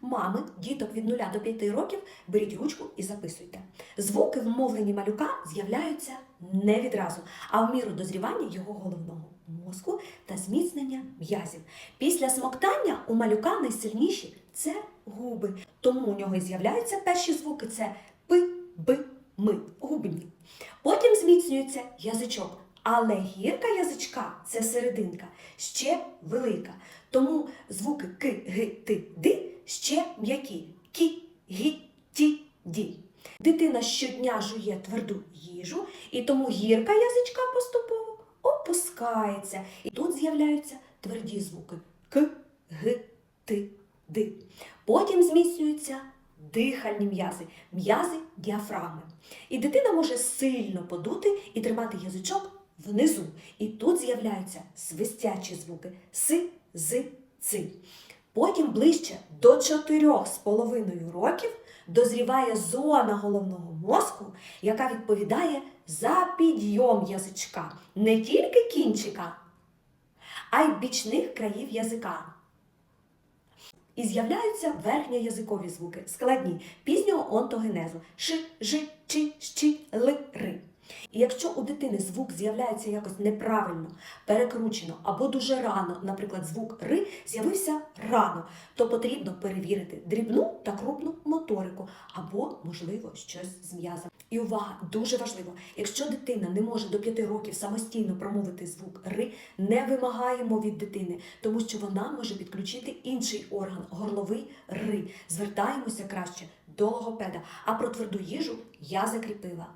Мами, діток від 0 до 5 років беріть ручку і записуйте. Звуки в мовленні малюка з'являються не відразу, а в міру дозрівання його головного мозку та зміцнення м'язів. Після смоктання у малюка найсильніші це губи. Тому у нього і з'являються перші звуки це пи, би, ми, губні. Потім зміцнюється язичок. Але гірка язичка це серединка, ще велика. Тому звуки ки, ги, ти, ди ще м'які. Кі, гі, ті, ді. Дитина щодня жує тверду їжу, і тому гірка язичка поступово опускається. І тут з'являються тверді звуки к, г, ти, ди. Потім зміцнюються дихальні м'язи, м'язи діафрагми. І дитина може сильно подути і тримати язичок внизу. І тут з'являються свистячі звуки си, з, ци. Потім ближче до 4,5 років дозріває зона головного мозку, яка відповідає за підйом язичка, не тільки кінчика, а й бічних країв язика. І з'являються верхньоязикові звуки, складні пізнього онтогенезу ши, жи, чи, щі, ли, ри. І якщо у дитини звук з'являється якось неправильно, перекручено або дуже рано, наприклад, звук ри з'явився рано, то потрібно перевірити дрібну та крупну моторику або, можливо, щось з м'язом. І увага, дуже важливо, якщо дитина не може до 5 років самостійно промовити звук ри, не вимагаємо від дитини, тому що вона може підключити інший орган горловий ри. Звертаємося краще до логопеда. А про тверду їжу я закріпила